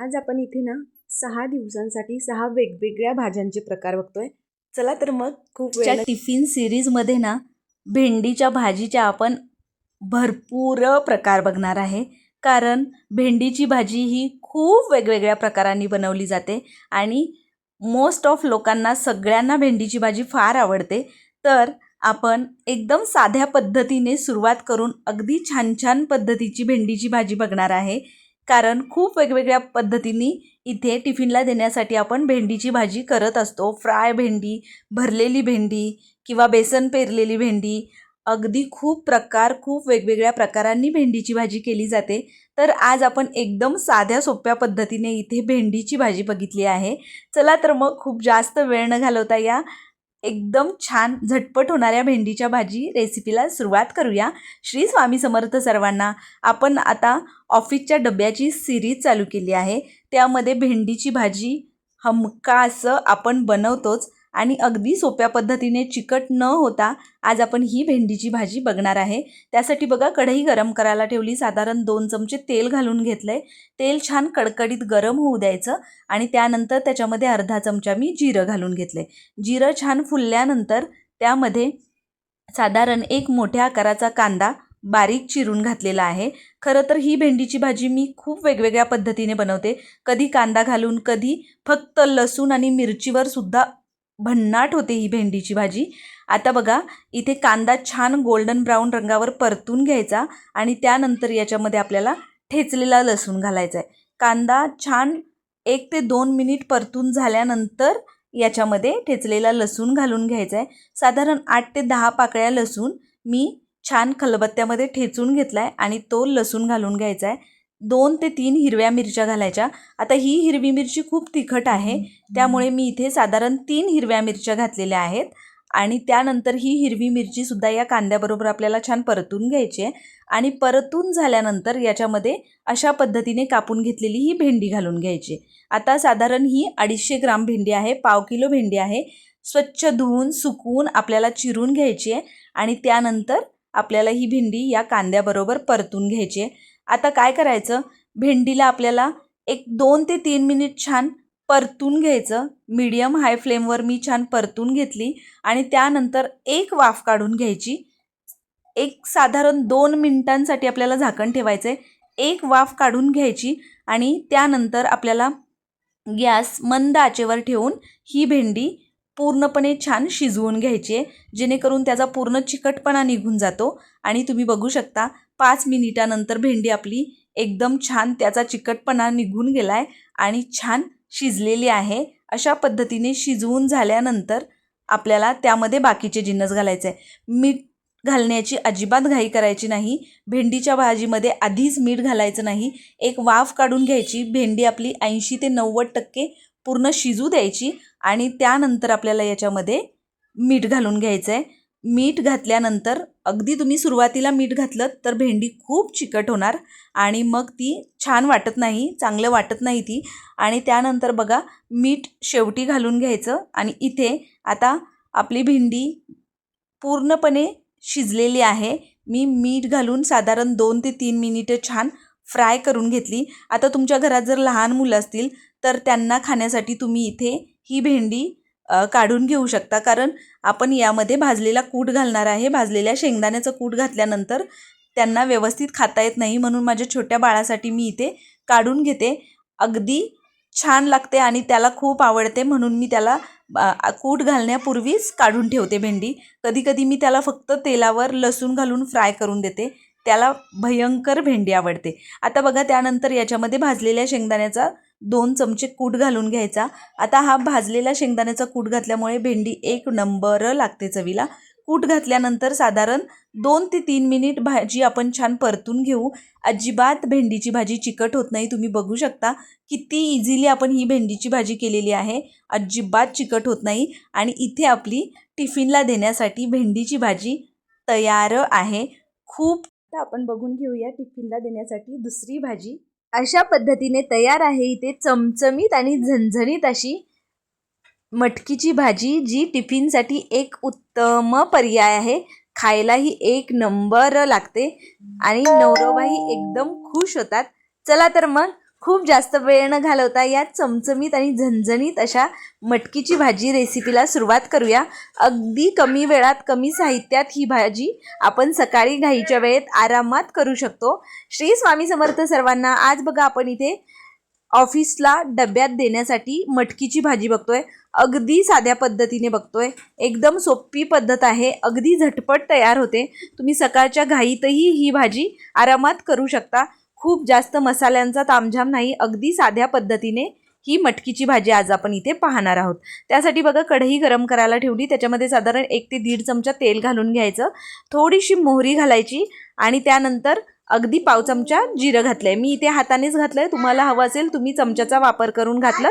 आज आपण इथे ना सहा दिवसांसाठी सहा वेगवेगळ्या भाज्यांचे प्रकार बघतोय. चला तर मग खूप वेळ टिफिन सिरीजमध्ये ना भेंडीच्या भाजीच्या आपण भरपूर प्रकार बघणार आहे. कारण भेंडीची भाजी ही खूप वेगवेगळ्या प्रकारांनी बनवली जाते आणि मोस्ट ऑफ लोकांना सगळ्यांना भेंडीची भाजी फार आवडते. तर आपण एकदम साध्या पद्धतीने सुरुवात करून अगदी छान छान पद्धतीची भेंडीची भाजी बघणार आहे. कारण खूप वेगवेगळ्या पद्धतीने इथे टिफिनला देण्यासाठी आपण भेंडीची भाजी करत असतो. फ्राय भेंडी भरलेली भेंडी किंवा बेसन पेरलेली भेंडी अगदी खूप प्रकार खूप वेगवेगळ्या प्रकारांनी भेंडीची भाजी केली जाते. तर आज आपण एकदम साध्या सोप्या पद्धतीने इथे भेंडीची भाजी बघितली आहे. चला तर मग खूप जास्त वेळ न घालवता या एकदम छान झटपट होणाऱ्या भेंडीच्या भाजी रेसिपीला सुरुवात करूया. श्री स्वामी समर्थ सर्वांना आपण आता ऑफिसच्या डब्याची सिरीज चालू केली आहे. त्यामध्ये भेंडीची भाजी हमका असं आपण बनवतोच. आणि अगदी सोप्या पद्धतीने चिकट न होता आज आपण ही भेंडीची भाजी बघणार आहे. त्यासाठी बघा कढई गरम करायला ठेवली. साधारण दोन चमचे तेल घालून घेतलं आहे तेल छान कडकडीत गरम होऊ द्यायचं आणि त्यानंतर त्याच्यामध्ये अर्धा चमचा मी जिरं घालून घेतलं आहे जिरं छान फुलल्यानंतर त्यामध्ये साधारण एक मोठ्या आकाराचा कांदा बारीक चिरून घातलेला आहे. खरं तर ही भेंडीची भाजी मी खूप वेगवेगळ्या पद्धतीने बनवते. कधी कांदा घालून कधी फक्त लसूण आणि मिरचीवर सुद्धा भन्नाट होते ही भेंडीची भाजी. आता बघा इथे कांदा छान गोल्डन ब्राऊन रंगावर परतून घ्यायचा आणि त्यानंतर याच्यामध्ये आपल्याला ठेचलेला लसूण घालायचा आहे कांदा छान एक ते दोन मिनिट परतून झाल्यानंतर याच्यामध्ये ठेचलेला लसूण घालून घ्यायचा आहे साधारण आठ ते दहा पाकळ्या लसूण मी छान खलबत्त्यामध्ये ठेचून घेतला आहे आणि तो लसूण घालून घ्यायचा आहे दोन ते तीन हिरव्या मिरच्या घालायच्या. आता ही हिरवी मिरची खूप तिखट आहे. त्यामुळे मी इथे साधारण तीन हिरव्या मिरच्या घातलेल्या आहेत. आणि त्यानंतर ही हिरवी मिरचीसुद्धा या कांद्याबरोबर आपल्याला छान परतून घ्यायची आहे. आणि परतून झाल्यानंतर याच्यामध्ये अशा पद्धतीने कापून घेतलेली ही भेंडी घालून घ्यायची आता साधारण ही अडीचशे ग्राम भेंडी आहे. पाव किलो भेंडी आहे. स्वच्छ धुवून सुकवून आपल्याला चिरून घ्यायची आहे. आणि त्यानंतर आपल्याला ही भेंडी या कांद्याबरोबर परतून घ्यायची आहे. आता काय करायचं? भेंडीला आपल्याला एक दोन ते तीन मिनिट छान परतून घ्यायचं. मीडियम हाय फ्लेमवर मी छान परतून घेतली आणि त्यानंतर एक वाफ काढून घ्यायची. एक साधारण दोन मिनिटांसाठी आपल्याला झाकण ठेवायचं आहे एक वाफ काढून घ्यायची आणि त्यानंतर आपल्याला गॅस मंद आचेवर ठेवून ही भेंडी पूर्णपणे छान शिजवून घ्यायची आहे जेणेकरून त्याचा पूर्ण चिकटपणा निघून जातो. आणि तुम्ही बघू शकता पाच मिनिटानंतर भेंडी आपली एकदम छान त्याचा चिकटपणा निघून गेला आहे आणि छान शिजलेली आहे. अशा पद्धतीने शिजवून झाल्यानंतर आपल्याला त्यामध्ये बाकीचे जिन्नस घालायचे आहे मीठ घालण्याची अजिबात घाई करायची नाही. भेंडीच्या भाजीमध्ये आधीच मीठ घालायचं नाही. एक वाफ काढून घ्यायची. भेंडी आपली ऐंशी ते नव्वद टक्के पूर्ण शिजू द्यायची. आणि त्यानंतर आपल्याला याच्यामध्ये मीठ घालून घ्यायचं आहे मीठ घातल्यानंतर अगदी तुम्ही सुरुवातीला मीठ घातलं तर भेंडी खूप चिकट होणार आणि मग ती छान वाटत नाही चांगलं वाटत नाही ती. आणि त्यानंतर बघा मीठ शेवटी घालून घ्यायचं आणि इथे आता आपली भेंडी पूर्णपणे शिजलेली आहे. मी मीठ घालून साधारण दोन ते तीन मिनिटं छान फ्राय करून घेतली. आता तुमच्या घरात जर लहान मुलं असतील तर त्यांना खाण्यासाठी तुम्ही इथे ही भेंडी काढून घेऊ शकता. कारण आपण यामध्ये भाजलेला कूट घालणार आहे. भाजलेल्या शेंगदाण्याचं कूट घातल्यानंतर त्यांना व्यवस्थित खाता येत नाही. म्हणून माझ्या छोट्या बाळासाठी मी इथे काढून घेते. अगदी छान लागते आणि त्याला खूप आवडते. म्हणून मी त्याला कूट घालण्यापूर्वीच काढून ठेवते भेंडी. कधीकधी मी त्याला फक्त तेलावर लसूण घालून फ्राय करून देते. त्याला भयंकर भेंडी आवडते. आता बघा त्यानंतर याच्यामध्ये भाजलेल्या शेंगदाण्याचा दोन चमचे कूट घालून घ्यायचा. आता हा भाजलेला शेंगदाण्याचा कूट घातल्यामुळे भेंडी एक नंबर लागते चवीला. कूट घातल्यानंतर साधारण दोन ते तीन मिनिट भाजी आपण छान परतून घेऊ. अजिबात भेंडीची भाजी चिकट होत नाही तुम्ही बघू शकता. किती इझिली आपण ही भेंडीची भाजी केलेली आहे. अजिबात चिकट होत नाही. आणि इथे आपली टिफिनला देण्यासाठी भेंडीची भाजी तयार आहे. खूप तर आपण बघून घेऊया टिफिनला देण्यासाठी दुसरी भाजी. अशा पद्धतीने तयार आहे इथे चमचमीत आणि झणझणीत अशी मटकीची भाजी जी टिफिनसाठी एक उत्तम पर्याय आहे. खायलाही एक नंबर लागते आणि नवरोबाही एकदम खुश होतात. चला तर मग खूप जास्त वेळ न घालवता या चमचमीत आणि झणझणीत अशा मटकीची भाजी रेसिपीला सुरुवात करूया. अगदी कमी वेळात कमी साहित्यात ही भाजी आपण सकाळी घाईच्या वेळेत आरामात करू शकतो. श्री स्वामी समर्थ सर्वांना आज बघा आपण इथे ऑफिसला डब्यात देण्यासाठी मटकीची भाजी बघतोय. अगदी साध्या पद्धतीने बघतोय. एकदम सोपी पद्धत आहे. अगदी झटपट तयार होते. तुम्ही सकाळच्या घाईतही ही भाजी आरामात करू शकता. खूप जास्त मसाल्यांचा तामझाम नाही अगदी साध्या पद्धतीने ही मटकीची भाजी आज आपण इथे पाहणार आहोत. त्यासाठी बघा कढई गरम करायला ठेवली. त्याच्यामध्ये साधारण एक ते दीड चमचा तेल घालून घ्यायचं. थोडीशी मोहरी घालायची आणि त्यानंतर अगदी पाव चमचा जिरं घातलं आहे मी इथे हातानेच घातलं आहे तुम्हाला हवं असेल तुम्ही चमच्याचा वापर करून घातलं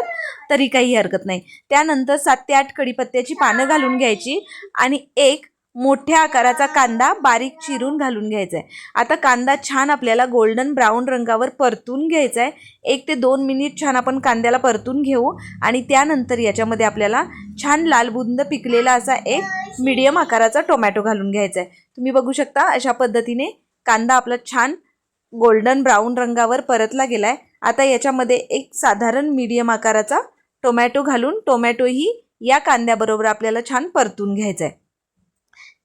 तरी काही हरकत नाही. त्यानंतर सात ते आठ कढीपत्त्याची पानं घालून घ्यायची आणि एक मोठ्या आकाराचा कांदा बारीक चिरून घालून घ्यायचा आहे आता कांदा छान आपल्याला गोल्डन ब्राऊन रंगावर परतून घ्यायचा आहे एक ते दोन मिनिट छान आपण कांद्याला परतून घेऊ आणि त्यानंतर याच्यामध्ये आपल्याला छान लालबुंद पिकलेला असा एक मिडियम आकाराचा टोमॅटो घालून घ्यायचा आहे तुम्ही बघू शकता अशा पद्धतीने कांदा आपला छान गोल्डन ब्राऊन रंगावर परतला गेला आहे आता याच्यामध्ये एक साधारण मीडियम आकाराचा टोमॅटो घालून टोमॅटोही या कांद्याबरोबर आपल्याला छान परतून घ्यायचा आहे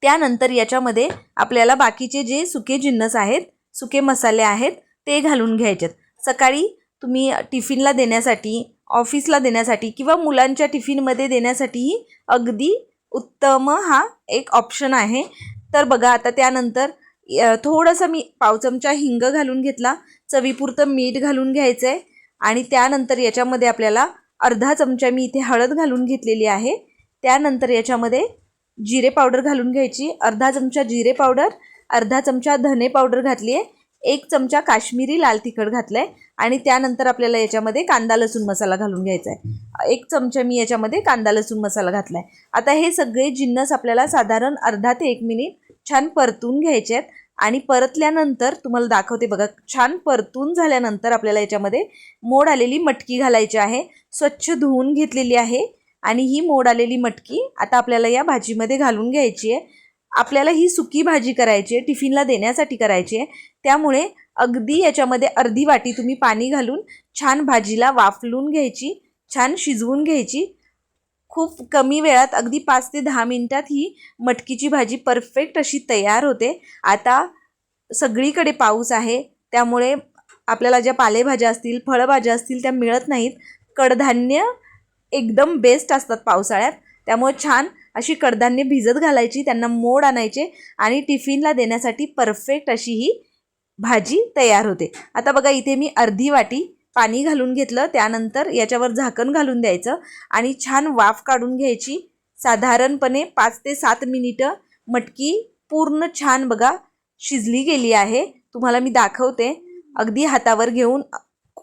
त्यानंतर याच्यामध्ये आपल्याला बाकीचे जे सुके जिन्नस आहेत सुके मसाले आहेत ते घालून घ्यायचेत. सकाळी तुम्ही टिफिनला देण्यासाठी ऑफिसला देण्यासाठी किंवा मुलांच्या टिफिनमध्ये देण्यासाठीही अगदी उत्तम हा एक ऑप्शन आहे. तर बघा आता त्यानंतर य- थोडंसं मी पाव चमचा हिंग घालून घेतला चवीपुरतं मीठ घालून घ्यायचं आहे आणि त्यानंतर याच्यामध्ये आपल्याला अर्धा चमचा मी इथे हळद घालून घेतलेली आहे. त्यानंतर याच्यामध्ये जिरे पावडर घालून घ्यायची. अर्धा चमचा जिरे पावडर अर्धा चमचा धने पावडर घातली आहे एक चमचा काश्मीरी लाल तिखट घातलं आहे आणि त्यानंतर आपल्याला याच्यामध्ये कांदा लसूण मसाला घालून घ्यायचा आहे एक चमचा मी याच्यामध्ये कांदा लसूण मसाला घातला आहे आता हे सगळे जिन्नस आपल्याला साधारण अर्धा ते एक मिनिट छान परतून घ्यायचे आहेत आणि परतल्यानंतर तुम्हाला दाखवते बघा छान परतून झाल्यानंतर आपल्याला याच्यामध्ये मोड आलेली मटकी घालायची आहे. स्वच्छ धुवून घेतलेली आहे. आणि ही मोड आलेली मटकी आता आपल्याला या भाजीमध्ये घालून घ्यायची आहे. आपल्याला ही सुकी भाजी करायची आहे टिफिनला देण्यासाठी करायची आहे. त्यामुळे अगदी याच्यामध्ये अर्धी वाटी तुम्ही पाणी घालून छान भाजीला वाफलून घ्यायची छान शिजवून घ्यायची. खूप कमी वेळात अगदी पाच ते दहा मिनटात ही मटकीची भाजी परफेक्ट अशी तयार होते. आता सगळीकडे पाऊस आहे त्यामुळे आपल्याला ज्या पालेभाज्या असतील फळभाज्या असतील त्या मिळत नाहीत. कडधान्य एकदम बेस्ट असतात पावसाळ्यात. त्यामुळे छान अशी कडधान्य भिजत घालायची त्यांना मोड आणायचे आणि टिफिनला देण्यासाठी परफेक्ट अशी ही भाजी तयार होते. आता बघा इथे मी अर्धी वाटी पाणी घालून घेतलं. त्यानंतर याच्यावर झाकण घालून द्यायचं आणि छान वाफ काढून घ्यायची. साधारणपणे पाच ते सात मिनिटं मटकी पूर्ण छान बघा शिजली गेली आहे. तुम्हाला मी दाखवते. अगदी हातावर घेऊन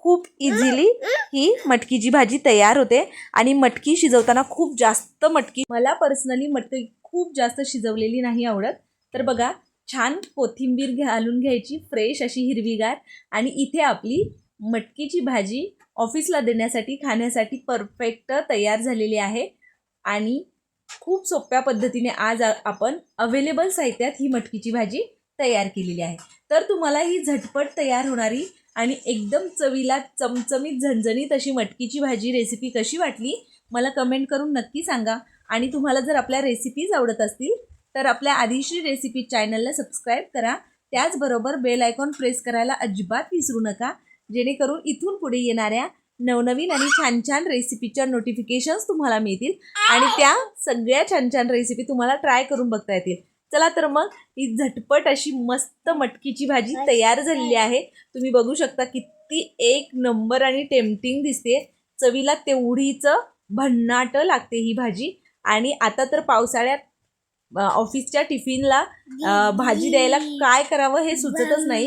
खूप इझिली ही मटकीची भाजी तयार होते. आणि मटकी शिजवताना खूप जास्त मटकी. मला पर्सनली मटकी खूप जास्त शिजवलेली नाही आवडत. तर बघा छान कोथिंबीर घालून घ्यायची फ्रेश अशी हिरवीगार. आणि इथे आपली मटकीची भाजी ऑफिसला देण्यासाठी खाण्यासाठी परफेक्ट तयार झालेली आहे. आणि खूप सोप्या पद्धतीने आज आपण अवेलेबल साहित्यात ही मटकीची भाजी तयार केलेली आहे. तर तुम्हाला ही झटपट तयार होणारी आणि एकदम चवीला चमचमीत झणझणीत अशी मटकीची भाजी रेसिपी कशी वाटली मला कमेंट करून नक्की सांगा. आणि तुम्हाला जर आपल्या रेसिपीज आवडत असतील तर आपल्या आदिश्री रेसिपी चॅनलला सबस्क्राईब करा. त्याचबरोबर बेल आयकॉन प्रेस करायला अजिबात विसरू नका. जेणेकरून इथून पुढे येणाऱ्या नवनवीन आणि छान छान रेसिपीच्या नोटिफिकेशन्स तुम्हाला मिळतील. आणि त्या सगळ्या छान छान रेसिपी तुम्हाला ट्राय करून बघता येतील. चला तर मग ही झटपट अशी मस्त मटकीची भाजी तयार झालेली आहे. तुम्ही बघू शकता किती एक नंबर आणि टेम्पटिंग दिसते. चवीला तेवढीच भन्नाट लागते ही भाजी. आणि आता तर पावसाळ्यात ऑफिसच्या टिफिनला भाजी द्यायला काय करावं हे सुचतच नाही.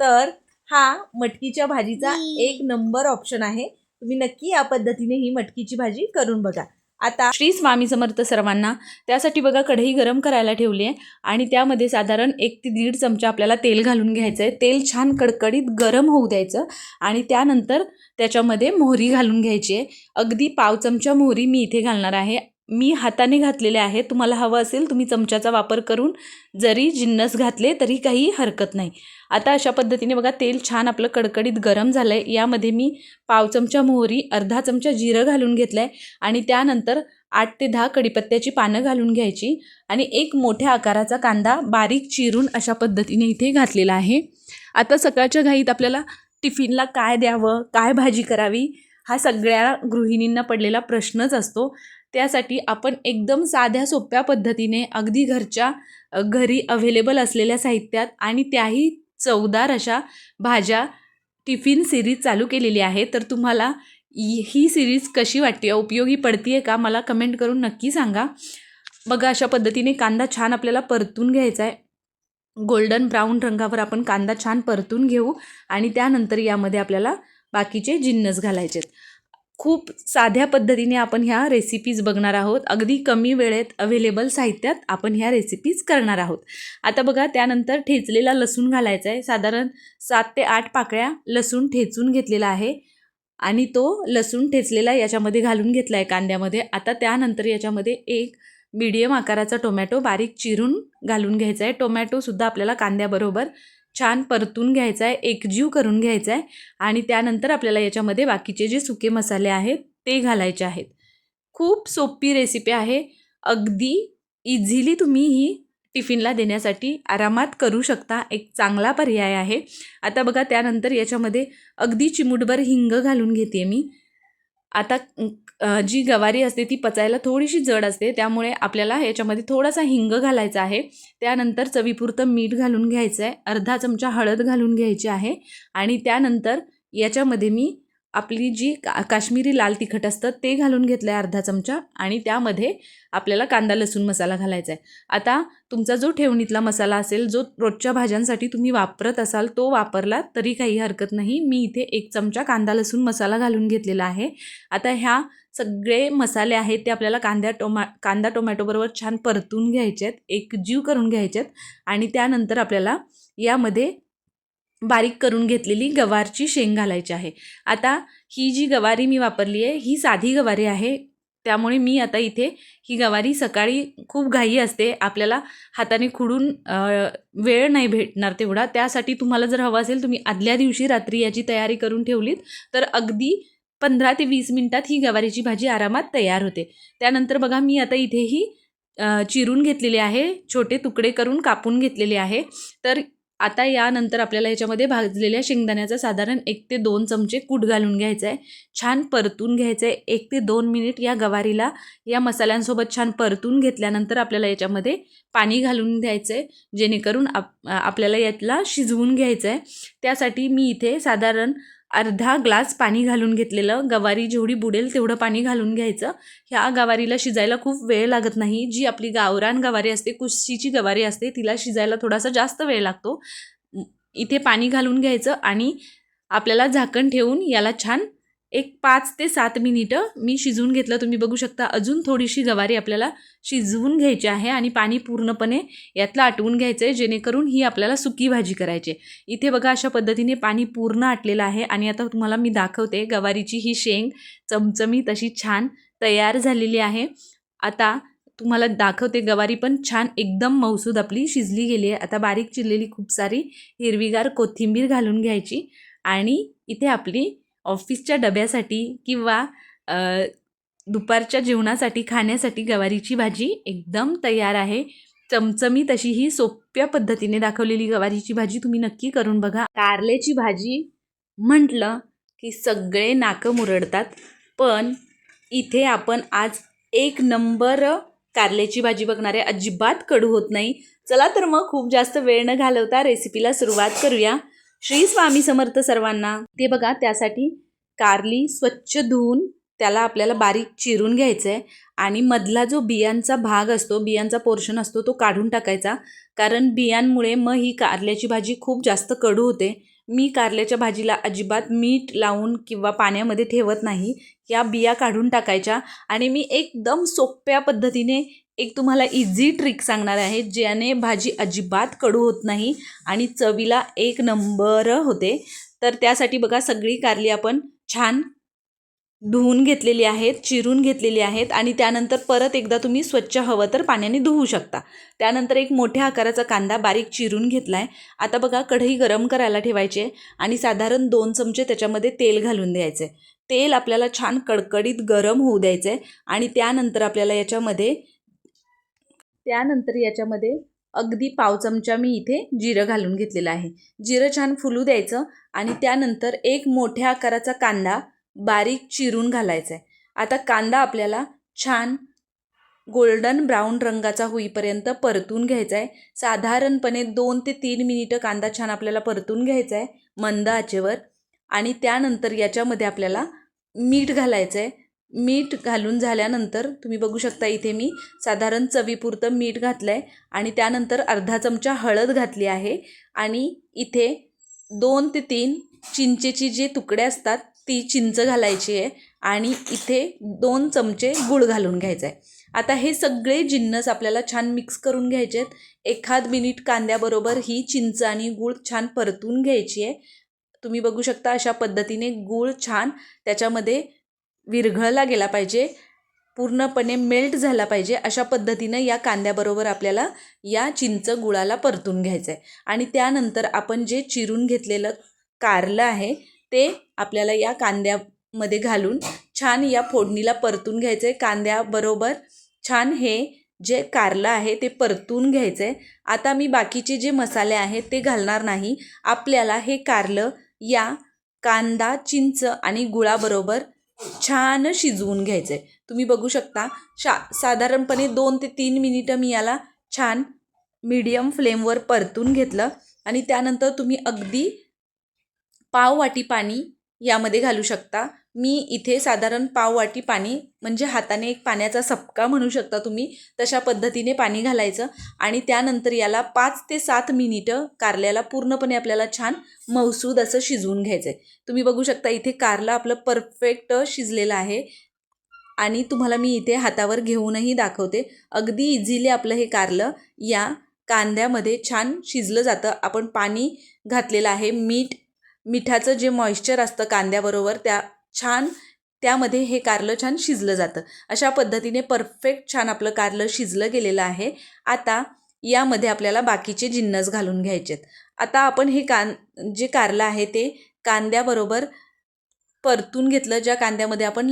तर हा मटकीच्या भाजीचा एक नंबर ऑप्शन आहे. तुम्ही नक्की या पद्धतीने ही मटकीची भाजी करून बघा. आता श्री स्वामी समर्थ सर्वांना त्यासाठी बघा कढई गरम करायला ठेवली आहे आणि त्यामध्ये साधारण एक ते दीड चमचा आपल्याला तेल घालून घ्यायचं आहे. तेल छान कडकडीत गरम होऊ द्यायचं आणि त्यानंतर त्याच्यामध्ये मोहरी घालून घ्यायची आहे. अगदी पाव चमचा मोहरी मी इथे घालणार आहे. मी हाताने घातलेले आहे तुम्हाला हवं असेल तुम्ही चमच्याचा वापर करून जरी जिन्नस घातले तरी काही हरकत नाही. आता अशा पद्धतीने बघा तेल छान आपलं कडकडीत गरम झालं आहे यामध्ये मी पाव चमचा मोहरी अर्धा चमचा जिरं घालून घेतलं आहे आणि त्यानंतर आठ ते दहा कडीपत्त्याची पानं घालून घ्यायची आणि एक मोठ्या आकाराचा कांदा बारीक चिरून अशा पद्धतीने इथे घातलेला आहे. आता सकाळच्या घाईत आपल्याला टिफिनला काय द्यावं काय भाजी करावी हा सगळ्या गृहिणींना पडलेला प्रश्नच असतो. त्यासाठी आपण एकदम साध्या सोप्या पद्धतीने अगदी घरच्या घरी अव्हेलेबल असलेल्या साहित्यात आणि त्याही चवदार अशा भाज्या टिफिन सिरीज चालू केलेली आहे. तर तुम्हाला ही ही सिरीज कशी वाटते? उपयोगी पडते का? मला कमेंट करून नक्की सांगा. बघा अशा पद्धतीने कांदा छान आपल्याला परतून घ्यायचा आहे. गोल्डन ब्राऊन रंगावर आपण कांदा छान परतून घेऊ आणि त्यानंतर यामध्ये आपल्याला बाकीचे जिन्नस घालायचे आहेत खूप साध्या पद्धतीने आपण ह्या रेसिपीज बघणार आहोत. अगदी कमी वेळेत अवेलेबल साहित्यात आपण ह्या रेसिपीज करणार आहोत. आता बघा त्यानंतर ठेचलेला लसूण घालायचा आहे साधारण सात ते आठ पाकळ्या लसूण ठेचून घेतलेला आहे. आणि तो लसूण ठेचलेला याच्यामध्ये घालून घेतला आहे कांद्यामध्ये. आता त्यानंतर याच्यामध्ये एक मीडियम आकाराचा टोमॅटो बारीक चिरून घालून घ्यायचा आहे टोमॅटोसुद्धा आपल्याला कांद्याबरोबर छान परतून घ्यायचा आहे एकजीव करून घ्यायचा आहे आणि त्यानंतर आपल्याला याच्यामध्ये बाकीचे जे सुके मसाले आहेत ते घालायचे आहेत. खूप सोपी रेसिपी आहे. अगदी इझिली तुम्ही ही टिफिनला देण्यासाठी आरामात करू शकता. एक चांगला पर्याय आहे. आता बघा त्यानंतर याच्यामध्ये अगदी चिमूटभर हिंग घालून घेते मी. आता जी गवारी असते ती पचायला थोडीशी जड असते त्यामुळे आपल्याला याच्यामध्ये थोडासा हिंग घालायचा आहे. त्यानंतर चवीपुरतं मीठ घालून घ्यायचं आहे अर्धा चमचा हळद घालून घ्यायची आहे आणि त्यानंतर याच्यामध्ये मी आपली जी का काश्मीरी लाल तिखट असतं ते घालून घेतलं आहे अर्धा चमचा आणि त्यामध्ये आपल्याला कांदा लसूण मसाला घालायचा आहे आता तुमचा जो ठेवणीतला मसाला असेल जो रोजच्या भाज्यांसाठी तुम्ही वापरत असाल तो वापरला तरी काही हरकत नाही. मी इथे एक चमचा कांदा लसूण मसाला घालून घेतलेला आहे. आता ह्या सगळे मसाले आहेत ते आपल्याला कांद्या टोमा कांदा टोमॅटोबरोबर छान परतून घ्यायचे आहेत एक जीव करून घ्यायचे आहेत आणि त्यानंतर आपल्याला यामध्ये बारीक करून घेतलेली गवारची शेंग घालायची आहे. आता ही जी गवारी मी वापरली आहे ही साधी गवारी आहे. त्यामुळे मी आता इथे ही गवारी सकाळी खूप घाई असते. आपल्याला हाताने खुडून वेळ नाही भेटणार तेवढा. त्यासाठी तुम्हाला जर हवं असेल तुम्ही आदल्या दिवशी रात्री याची तयारी करून ठेवलीत. तर अगदी पंधरा ते वीस मिनटात ही गवारीची भाजी आरामात तयार होते. त्यानंतर बघा मी आता इथे ही चिरून घेतलेली आहे. छोटे तुकडे करून कापून घेतलेले आहे. तर आता यानंतर आपल्याला याच्यामध्ये भाजलेल्या शेंगदाण्याचा साधारण एक ते दोन चमचे कूट घालून घ्यायचं आहे छान परतून घ्यायचं आहे एक ते दोन मिनिट या गवारीला या मसाल्यांसोबत छान परतून घेतल्यानंतर आपल्याला याच्यामध्ये पाणी घालून द्यायचं आहे जेणेकरून आप आपल्याला यातला शिजवून घ्यायचं आहे त्यासाठी मी इथे साधारण अर्धा ग्लास पाणी घालून घेतलेलं गवारी जेवढी बुडेल तेवढं पाणी घालून घ्यायचं. ह्या गवारीला शिजायला खूप वेळ लागत नाही. जी आपली गावरान गवारी असते कुशीची गवारी असते तिला शिजायला थोडासा जास्त वेळ लागतो. इथे पाणी घालून घ्यायचं आणि आपल्याला झाकण ठेवून याला छान एक पाच ते सात मिनिटं मी शिजवून घेतलं. तुम्ही बघू शकता अजून थोडीशी गवारी आपल्याला शिजवून घ्यायची आहे आणि पाणी पूर्णपणे यातलं आटवून घ्यायचं आहे जेणेकरून ही आपल्याला सुकी भाजी करायची आहे. इथे बघा अशा पद्धतीने पाणी पूर्ण आटलेलं आहे आणि आता तुम्हाला मी दाखवते गवारीची ही शेंग चमचमीत अशी छान तयार झालेली आहे. आता तुम्हाला दाखवते गवारी पण छान एकदम मौसूद आपली शिजली गेली आहे. आता बारीक चिरलेली खूप सारी हिरवीगार कोथिंबीर घालून घ्यायची आणि इथे आपली ऑफिसच्या डब्यासाठी किंवा दुपारच्या जेवणासाठी खाण्यासाठी गवारीची भाजी एकदम तयार आहे. चमचमीत अशी ही सोप्या पद्धतीने दाखवलेली गवारीची भाजी तुम्ही नक्की करून बघा. कारल्याची भाजी म्हटलं की सगळे नाकं मुरडतात. पण इथे आपण आज एक नंबर कारल्याची भाजी बघणार आहे. अजिबात कडू होत नाही. चला तर मग खूप जास्त वेळ न घालवता रेसिपीला सुरुवात करूया. श्री स्वामी समर्थ सर्वांना. ते बघा त्यासाठी कारली स्वच्छ धुवून त्याला आपल्याला बारीक चिरून घ्यायचं आहे आणि मधला जो बियांचा भाग असतो बियांचा पोर्शन असतो तो काढून टाकायचा. कारण बियांमुळे मग ही कारल्याची भाजी खूप जास्त कडू होते. मी कारल्याच्या भाजीला अजिबात मीठ लावून किंवा पाण्यामध्ये ठेवत नाही. या बिया काढून टाकायच्या आणि मी एकदम सोप्या पद्धतीने एक तुम्हाला इझी ट्रिक सांगणार आहे ज्याने भाजी अजिबात कडू होत नाही आणि चवीला एक नंबर होते. तर त्यासाठी बघा सगळी कारली आपण छान धुवून घेतलेली आहेत चिरून घेतलेली आहेत आणि त्यानंतर परत एकदा तुम्ही स्वच्छ हवं तर पाण्याने धुवू शकता. त्यानंतर एक मोठ्या आकाराचा कांदा बारीक चिरून घेतला आहे आता बघा कढई गरम करायला ठेवायची आहे आणि साधारण दोन चमचे त्याच्यामध्ये तेल घालून द्यायचे. तेल आपल्याला छान कडकडीत गरम होऊ द्यायचं आहे आणि त्यानंतर आपल्याला याच्यामध्ये त्यानंतर याच्यामध्ये अगदी पाव चमचा मी इथे जिरं घालून घेतलेलं आहे. जिरं छान फुलू द्यायचं आणि त्यानंतर एक मोठ्या आकाराचा कांदा बारीक चिरून घालायचा आहे. आता कांदा आपल्याला छान गोल्डन ब्राऊन रंगाचा होईपर्यंत परतून घ्यायचा आहे. साधारणपणे दोन ते तीन मिनिटं कांदा छान आपल्याला परतून घ्यायचा आहे मंद आचेवर. आणि त्यानंतर याच्यामध्ये आपल्याला मीठ घालायचं आहे. मीठ घालून झाल्यानंतर तुम्ही बघू शकता इथे मी साधारण चवीपुरतं मीठ घातलं आहे आणि त्यानंतर अर्धा चमचा हळद घातली आहे आणि इथे दोन ते तीन चिंचेची जे तुकडे असतात ती चिंच घालायची आहे आणि इथे दोन चमचे गूळ घालून घ्यायचा आहे आता हे सगळे जिन्नस आपल्याला छान मिक्स करून घ्यायचे आहेत. एखाद मिनिट कांद्याबरोबर ही चिंच आणि गूळ छान परतून घ्यायची आहे. तुम्ही बघू शकता अशा पद्धतीने गूळ छान त्याच्यामध्ये विरघळला गेला पाहिजे पूर्णपणे मेल्ट झाला पाहिजे अशा पद्धतीनं या कांद्याबरोबर आपल्याला या चिंच गुळाला परतून घ्यायचं आहे आणि त्यानंतर आपण जे चिरून घेतलेलं कारलं आहे ते आपल्याला या कांद्यामध्ये घालून छान या फोडणीला परतून घ्यायचं आहे कांद्याबरोबर छान हे जे कारलं आहे ते परतून घ्यायचं आहे आता मी बाकीचे जे मसाले आहेत ते घालणार नाही. आपल्याला हे कारलं या कांदा चिंच आणि गुळाबरोबर छान शिजवून घ्यायचं आहे तुम्ही बघू शकता शा साधारणपणे दोन ते तीन मिनिटं मी याला छान मीडियम फ्लेमवर परतून घेतलं. आणि त्यानंतर तुम्ही अगदी पाव वाटी पाणी यामध्ये घालू शकता. मी इथे साधारण पाव वाटी पाणी म्हणजे हाताने एक पाण्याचा सपका म्हणू शकता तुम्ही तशा पद्धतीने पाणी घालायचं आणि त्यानंतर याला पाच ते सात मिनिटं कारल्याला पूर्णपणे आपल्याला छान मौसूद असं शिजवून घ्यायचं आहे तुम्ही बघू शकता इथे कारलं आपलं परफेक्ट शिजलेलं आहे आणि तुम्हाला मी इथे हातावर घेऊनही दाखवते. अगदी इझिली आपलं हे कारलं या कांद्यामध्ये छान शिजलं जातं. आपण पाणी घातलेलं आहे मीठ मिठाचं जे मॉइश्चर असतं कांद्याबरोबर त्या छान त्यामध्ये हे कारलं छान शिजलं जातं. अशा पद्धतीने परफेक्ट छान आपलं कारलं शिजलं गेलेलं आहे. आता यामध्ये आपल्याला बाकीचे जिन्नस घालून घ्यायचे आहेत. आता आपण हे कान जे कारलं आहे ते कांद्याबरोबर परतून घेतलं. ज्या कांद्यामध्ये आपण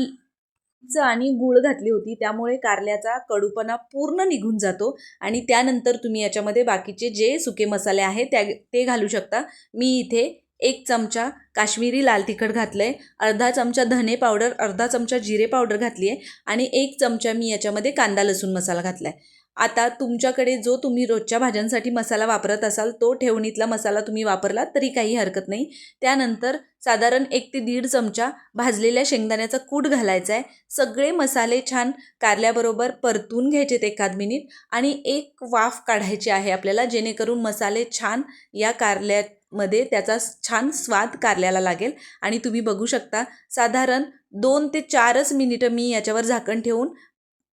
आणि गूळ घातली होती त्यामुळे कारल्याचा कडूपणा पूर्ण निघून जातो. आणि त्यानंतर तुम्ही याच्यामध्ये बाकीचे जे सुके मसाले आहेत त्या ते घालू शकता. मी इथे एक चमचा काश्मीरी लाल तिखट घातलं आहे अर्धा चमचा धने पावडर अर्धा चमचा जिरे पावडर घातली आहे आणि एक चमचा मी याच्यामध्ये कांदा लसूण मसाला घातला आहे आता तुमच्याकडे जो तुम्ही रोजच्या भाज्यांसाठी मसाला वापरत असाल तो ठेवणीतला मसाला तुम्ही वापरला तरी काही हरकत नाही. त्यानंतर साधारण एक ते दीड चमचा भाजलेल्या शेंगदाण्याचा कूट घालायचा आहे सगळे मसाले छान कारल्याबरोबर परतून घ्यायचेत एखाद मिनिट आणि एक वाफ काढायची आहे आपल्याला जेणेकरून मसाले छान या कारल्या मध्ये त्याचा छान स्वाद कारल्याला लागेल. आणि तुम्ही बघू शकता साधारण दोन ते चारच मिनिटं मी याच्यावर झाकण ठेवून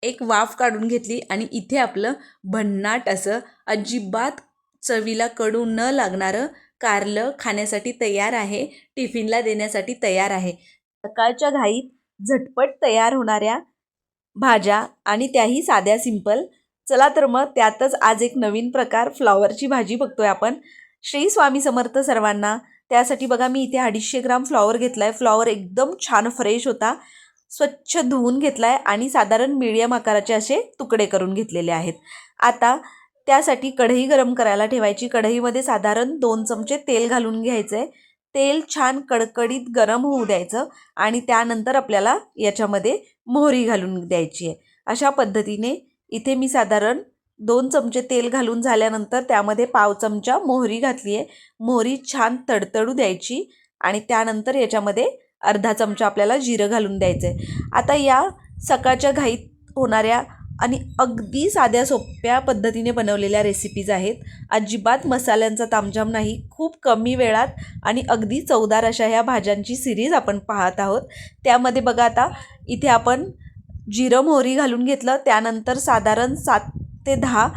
एक वाफ काढून घेतली आणि इथे आपलं भन्नाट असं अजिबात चवीला कडू न लागणारं कारलं खाण्यासाठी तयार आहे टिफिनला देण्यासाठी तयार आहे. सकाळच्या घाईत झटपट तयार होणाऱ्या भाज्या आणि त्याही साध्या सिंपल. चला तर मग त्यातच आज एक नवीन प्रकार फ्लॉवरची भाजी बघतोय आपण. श्री स्वामी समर्थ सर्वांना. त्यासाठी बघा मी इथे अडीचशे ग्राम फ्लॉवर घेतला आहे फ्लॉवर एकदम छान फ्रेश होता. स्वच्छ धुवून घेतला आहे आणि साधारण मिडियम आकाराचे असे तुकडे करून घेतलेले आहेत. आता त्यासाठी कढई गरम करायला ठेवायची. कढईमध्ये साधारण दोन चमचे तेल घालून घ्यायचं आहे तेल छान कडकडीत गरम होऊ द्यायचं आणि त्यानंतर आपल्याला याच्यामध्ये मोहरी घालून द्यायची आहे. अशा पद्धतीने इथे मी साधारण दोन चमचे तेल घालून झाल्यानंतर त्यामध्ये पाव चमचा मोहरी घातली आहे. मोहरी छान तडतडू द्यायची आणि त्यानंतर याच्यामध्ये अर्धा चमचा आपल्याला जिरं घालून द्यायचं आहे आता या सकाळच्या घाईत होणाऱ्या आणि अगदी साध्या सोप्या पद्धतीने बनवलेल्या रेसिपीज आहेत. अजिबात मसाल्यांचा तामझाम नाही. खूप कमी वेळात आणि अगदी चवदार अशा ह्या भाज्यांची सिरीज आपण पाहत आहोत. त्यामध्ये बघा आता इथे आपण जिरं मोहरी घालून घेतलं. त्यानंतर साधारण सात ते दहा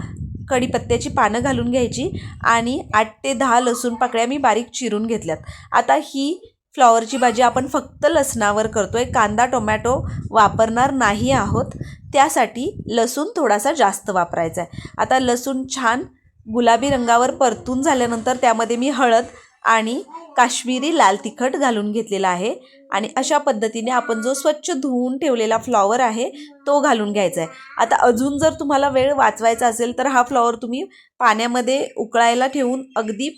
कढीपत्त्याची पानं घालून घ्यायची आणि आठ ते दहा लसूण पाकळ्या मी बारीक चिरून घेतल्यात. आता ही फ्लॉवरची भाजी आपण फक्त लसणावर करतोय. कांदा टोमॅटो वापरणार नाही आहोत. त्यासाठी लसूण थोडासा जास्त वापरायचा आहे. आता लसूण छान गुलाबी रंगावर परतून झाल्यानंतर त्यामध्ये मी हळद आणि काश्मीरी लाल तिखट घालून घेतलेला आहे. आणि अशा पद्धतीने आपण जो स्वच्छ धुवून ठेवलेला फ्लॉवर आहे तो घालून घ्यायचा आहे. आता अजून जर तुम्हाला वेळ वाचवायचा असेल तर हा फ्लॉवर तुम्ही पाण्यामध्ये उकळायला ठेवून अगदी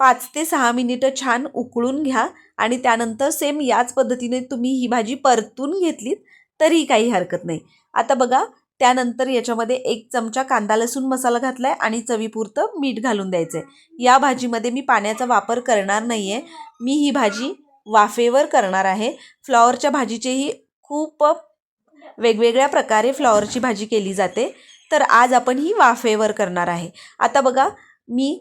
पाच ते सहा मिनिटं छान उकळून घ्या आणि त्यानंतर सेम याच पद्धतीने तुम्ही ही भाजी परतून घेतलीत तरी काही हरकत नाही. आता बघा त्यानंतर याच्यामध्ये एक चमचा कांदा लसूण मसाला घातला आहे आणि चवीपुरतं मीठ घालून द्यायचं आहे या भाजीमध्ये मी पाण्याचा वापर करणार नाही आहे मी ही भाजी वाफेवर करणार आहे. फ्लॉवरच्या भाजीचेही खूप वेगवेगळ्या प्रकारे फ्लॉवरची भाजी केली जाते. तर आज आपण ही वाफेवर करणार आहे. आता बघा मी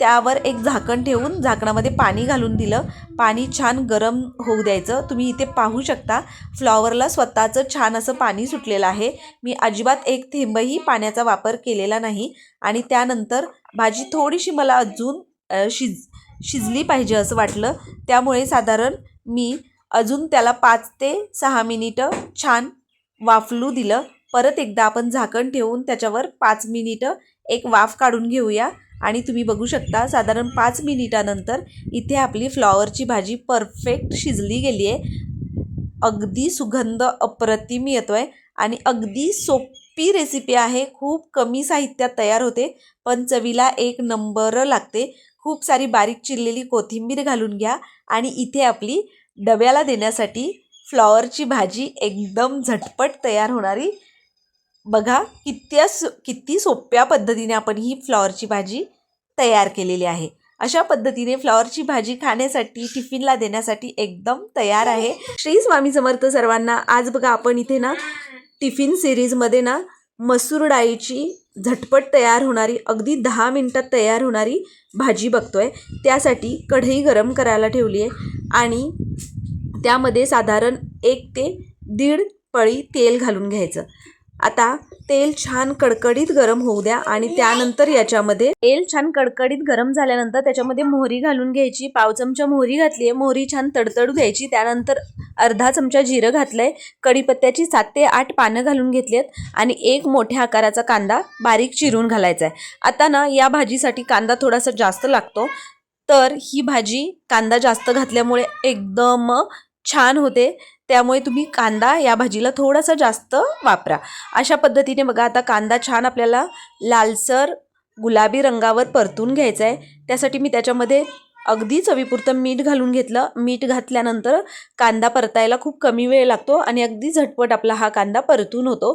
त्यावर एक झाकण ठेवून झाकणामध्ये पाणी घालून दिलं. पाणी छान गरम होऊ द्यायचं. तुम्ही इथे पाहू शकता फ्लॉवरला स्वतःचं छान असं पाणी सुटलेलं आहे. मी अजिबात एक थेंबही पाण्याचा वापर केलेला नाही. आणि त्यानंतर भाजी थोडीशी मला अजून शिज शिजली पाहिजे असं वाटलं. त्यामुळे साधारण मी अजून त्याला पाच ते सहा मिनिटं छान वाफलू दिलं. परत एकदा आपण झाकण ठेवून त्याच्यावर पाच मिनिटं एक वाफ काढून घेऊया. आणि तुम्ही बघू शकता साधारण पाच मिनिटानंतर इथे आपली फ्लॉवरची भाजी परफेक्ट शिजली गेली आहे. अगदी सुगंध अप्रतिम येतो आहे आणि अगदी सोपी रेसिपी आहे. खूप कमी साहित्यात तयार होते पण चवीला एक नंबर लागते. खूप सारी बारीक चिरलेली कोथिंबीर घालून घ्या आणि इथे आपली डब्याला देण्यासाठी फ्लॉवरची भाजी एकदम झटपट तयार होणारी. बघा कित्या सो किती सोप्या पद्धतीने आपण ही फ्लॉवरची भाजी तयार केलेली आहे. अशा पद्धतीने फ्लॉवरची भाजी खाण्यासाठी टिफिनला देण्यासाठी एकदम तयार आहे. श्री स्वामी समर्थ सर्वांना आज बघा आपण इथे ना टिफिन सिरीजमध्ये ना मसूर डाळीची झटपट तयार होणारी अगदी दहा मिनटात तयार होणारी भाजी बघतोय. त्यासाठी कढई गरम करायला ठेवली आहे आणि त्यामध्ये साधारण एक ते दीड पळी तेल घालून घ्यायचं. आता तेल छान कडकडीत गरम होऊ द्या आणि त्यानंतर याच्यामध्ये तेल छान कडकडीत गरम झाल्यानंतर त्याच्यामध्ये मोहरी घालून घ्यायची पाव चमचा मोहरी घातली आहे मोहरी छान तडतडू द्यायची त्यानंतर अर्धा चमचा जिरं घातलं आहे कढीपत्त्याची सात ते आठ पानं घालून घेतली आहेत आणि एक मोठ्या आकाराचा कांदा बारीक चिरून घालायचा आहे आता ना या भाजीसाठी कांदा थोडासा जास्त लागतो तर ही भाजी कांदा जास्त घातल्यामुळे एकदम छान होते. त्यामुळे तुम्ही कांदा या भाजीला थोडासा जास्त वापरा. अशा पद्धतीने बघा आता कांदा छान आपल्याला लालसर गुलाबी रंगावर परतून घ्यायचा आहे त्यासाठी मी त्याच्यामध्ये अगदी चवीपुरतं मीठ घालून घेतलं. मीठ घातल्यानंतर कांदा परतायला खूप कमी वेळ लागतो आणि अगदी झटपट आपला हा कांदा परतून होतो.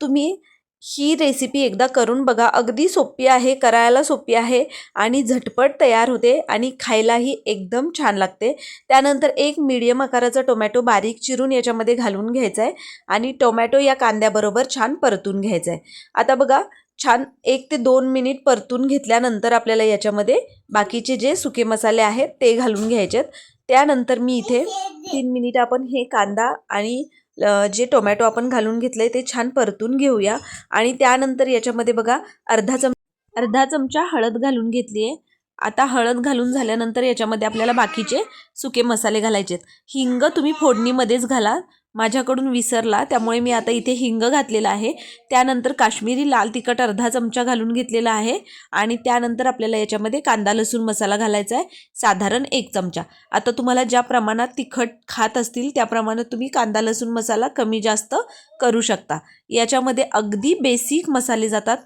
तुम्ही ही रेसिपी एकदा करून बघा. अगदी सोपी आहे करायला सोपी आहे आणि झटपट तयार होते आणि खायलाही एकदम छान लागते. त्यानंतर एक मीडियम आकाराचा टोमॅटो बारीक चिरून याच्यामध्ये घालून घ्यायचा आहे आणि टोमॅटो या कांद्याबरोबर छान परतून घ्यायचा आहे आता बघा छान एक ते दोन मिनिट परतून घेतल्यानंतर आपल्याला याच्यामध्ये बाकीचे जे सुके मसाले आहेत ते घालून घ्यायचे आहेत त्यानंतर मी इथे तीन मिनिट आपण हे कांदा आणि जे टोमॅटो आपण घालून घेतलं आहे ते छान परतून घेऊया. आणि त्यानंतर याच्यामध्ये बघा अर्धा चम अर्धा चमचा हळद घालून घेतली आहे. आता हळद घालून झाल्यानंतर याच्यामध्ये आपल्याला बाकीचे सुके मसाले घालायचे आहेत हिंग तुम्ही फोडणीमध्येच घाला. माझ्याकडून विसरला त्यामुळे मी आता इथे हिंग घातलेला आहे. त्यानंतर काश्मीरी लाल तिखट अर्धा चमचा घालून घेतलेला आहे आणि त्यानंतर आपल्याला याच्यामध्ये कांदा लसूण मसाला घालायचा आहे साधारण एक चमचा. आता तुम्हाला ज्या प्रमाणात तिखट खात असतील त्या प्रमाणात तुम्ही कांदा लसूण मसाला कमी जास्त करू शकता. याच्यामध्ये अगदी बेसिक मसाले जातात.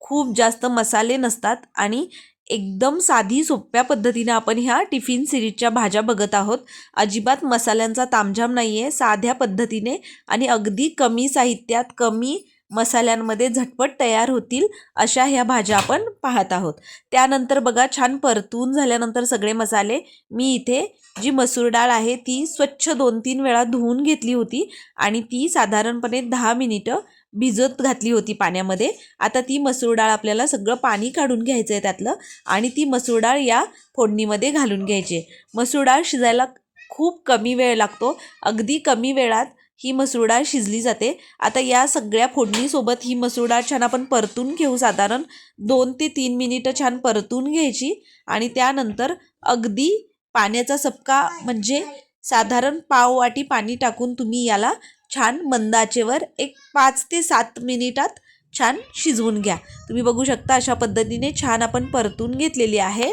खूप जास्त मसाले नसतात आणि एकदम साधी सोप्या पद्धतीने आपण ह्या टिफिन सिरीजच्या भाज्या बघत आहोत. अजिबात मसाल्यांचा तामझाम नाही आहे साध्या पद्धतीने आणि अगदी कमी साहित्यात कमी मसाल्यांमध्ये झटपट तयार होतील अशा ह्या भाज्या आपण पाहत आहोत. त्यानंतर बघा छान परतून झाल्यानंतर सगळे मसाले. मी इथे जी मसूर डाळ आहे ती स्वच्छ दोन तीन वेळा धुवून घेतली होती आणि ती साधारणपणे दहा मिनिटं भिजत घातली होती पाण्यामध्ये. आता ती मसूर डाळ आपल्याला सगळं पाणी काढून घ्यायचं आहे त्यातलं आणि ती मसूर डाळ या फोडणीमध्ये घालून घ्यायची. मसूर डाळ शिजायला खूप कमी वेळ लागतो. अगदी कमी वेळात ही मसूर डाळ शिजली जाते. आता या सगळ्या फोडणीसोबत ही मसूर डाळ छान आपण परतून घेऊ. साधारण दोन ते तीन मिनिटं छान परतून घ्यायची आणि त्यानंतर अगदी पाण्याचा सपका म्हणजे साधारण पाव वाटी पाणी टाकून तुम्ही याला छान मंदाचेवर एक पाच ते सात मिनिटात छान शिजवून घ्या. तुम्ही बघू शकता अशा पद्धतीने छान आपण परतून घेतलेली आहे.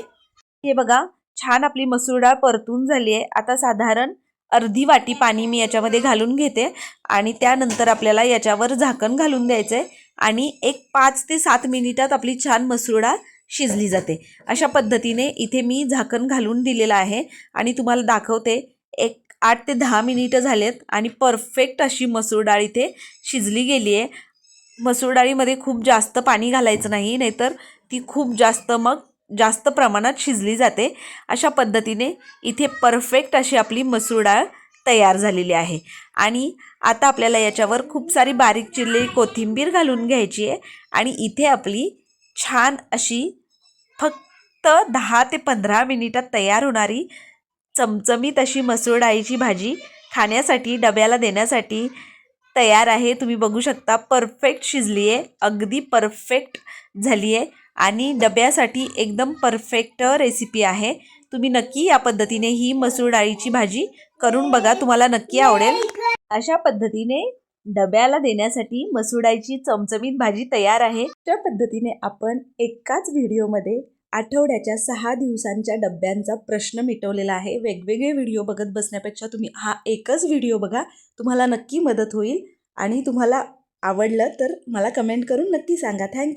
हे बघा छान आपली मसूर डाळ परतून झाली आहे. आता साधारण अर्धी वाटी पाणी मी याच्यामध्ये घालून घेते आणि त्यानंतर आपल्याला याच्यावर झाकण घालून द्यायचं आहे आणि एक पाच ते सात मिनिटात आपली छान मसूर डाळ शिजली जाते. अशा पद्धतीने इथे मी झाकण घालून दिलेलं आहे आणि तुम्हाला दाखवते एक आठ ते दहा मिनिटं झालेत आणि परफेक्ट अशी मसूर डाळ इथे शिजली गेली आहे. मसूर डाळीमध्ये खूप जास्त पाणी घालायचं नाही नाहीतर ती खूप जास्त मग जास्त प्रमाणात शिजली जाते. अशा पद्धतीने इथे परफेक्ट अशी आपली मसूर डाळ तयार झालेली आहे. आणि आता आपल्याला याच्यावर खूप सारी बारीक चिरलेली कोथिंबीर घालून घ्यायची आहे आणि इथे आपली छान अशी फक्त दहा ते पंधरा मिनिटात तयार होणारी चमचमीत अशी मसूर डाळीची भाजी खाण्यासाठी डब्याला देण्यासाठी तयार आहे. तुम्ही बघू शकता परफेक्ट शिजली आहे अगदी परफेक्ट झाली आहे आणि डब्यासाठी एकदम परफेक्ट रेसिपी आहे. तुम्ही नक्की या पद्धतीने ही मसूर डाळीची भाजी करून बघा तुम्हाला नक्की आवडेल. अशा पद्धतीने डब्याला देण्यासाठी मसूर डाळीची चमचमीत भाजी तयार आहे. त्या पद्धतीने आपण एकाच व्हिडिओमध्ये आठवड्याच्या सहा दिवसांच्या डब्यांचा प्रश्न मिटवलेला आहे. वेगवेगळे व्हिडिओ बघत बसण्यापेक्षा तुम्ही हा एकच व्हिडिओ बघा. तुम्हाला नक्की मदत होईल. आणि तुम्हाला आवडलं तर मला कमेंट करून नक्की सांगा. थँक्यू.